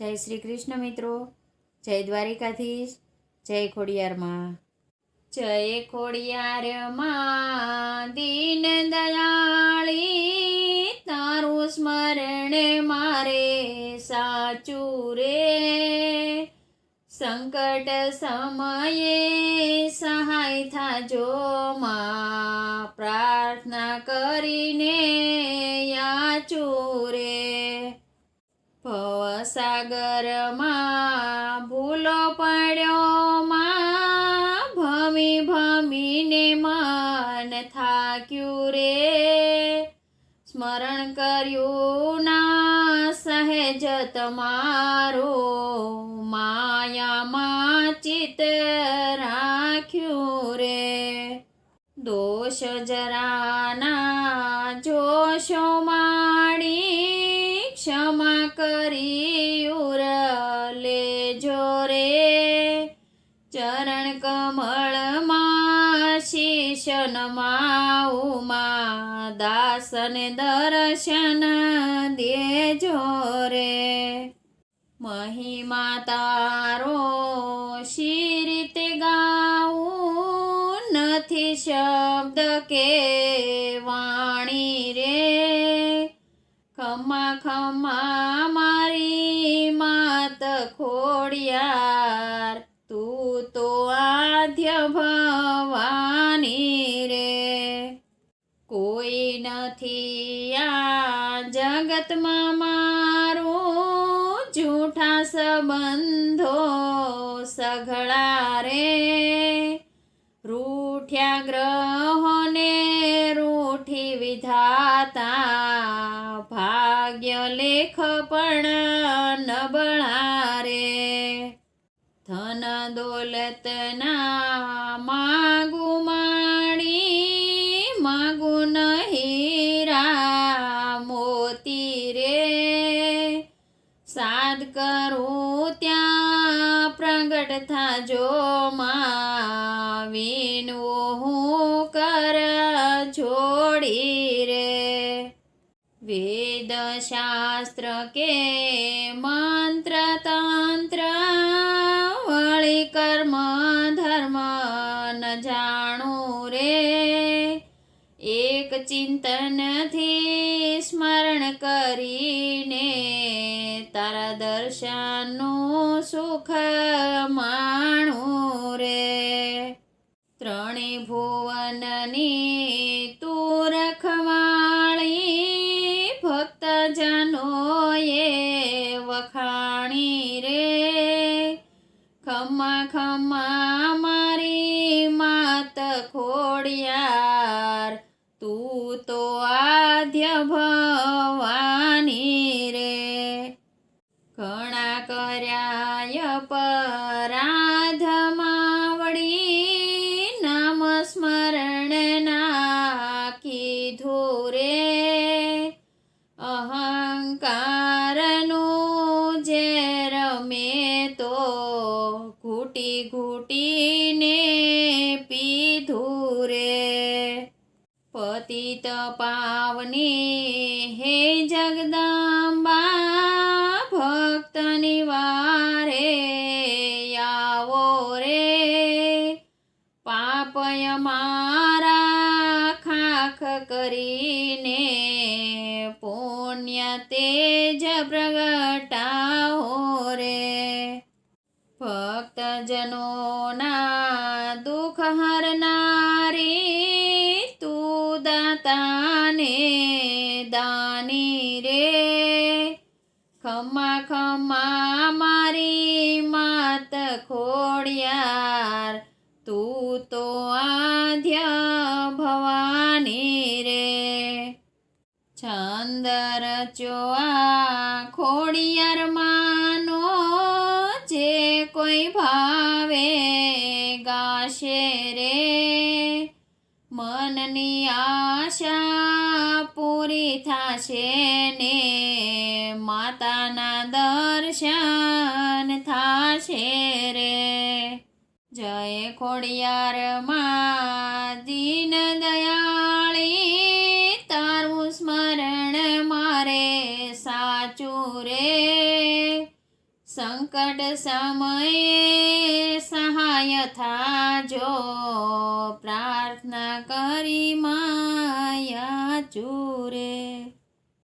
જય શ્રી કૃષ્ણ મિત્રો. જય દ્વારિકાધીશ. જય ખોડિયારમાં. જય ખોડિયારમાં દીન દયાળી. તારું સ્મરણ મારે સાચું રે. સંકટ સમયે સહાય થાજો માં. પ્રાર્થના કરીને ભવસાગરમાં ભૂલો પડ્યો માં, ભમી ભમીને મન થાક્યું રે. સ્મરણ કર્યું ના સહેજ તમારો, માયામાં ચિત્ત રાખ્યું રે. દોષ જરાના કરી ઉર લેજો રે. ચરણ કમળમાં શીશ નમાઉમાં દાસન દર્શન દેજો રે. મહિમા તારો શી રીતે ગાવું નથી શબ્દ કે ખમા મારી માત ખોડિયાર. તું તો આદ્ય ભવાની રે. કોઈ નથી આ જગતમાં મારું જૂઠા સંબંધો સઘળા રે. ભાગ્ય લેખ પણ નબળા રે ધન દોલતના માગુ માણી, માગુ નહીરા મોતી રે. સાદ કરું ત્યાં પ્રગટ થાજો માં વેદ શાસ્ત્ર કે મંત્ર તંત્ર વળી કર્મ ધર્મ ન જાણું રે એક ચિંતનથી સ્મરણ કરીને તારા દર્શનનું સુખ માણું રે ખોડિયાર તું તો આદ્ય ભવાની રે. ઘણા કર્યા પરાધ પાવની, હે જગદંબા ભક્ત નિવારે આવો રે. પાપય મારા ખાખ કરીને પુણ્ય તેજ પ્રગટાવો રે. ભક્તજનોના દુઃખ હરનારી ખમા ખમા મારી માત ખોડિયાર. તું તો આધ્ય ભવાની રે. છંદ રચો આ ખોડિયાર માનો જે કોઈ ભાવે ગાશે રે. મનની આશા પૂરી થશે ને. માતાના દર્શન થાશે રે. જય ખોડિયાર માં દીન દયાળી, તારું સ્મરણ મારે સાચું રે. સંકટ સમયે સહાય થાજો, પ્રાર્થના કરી મા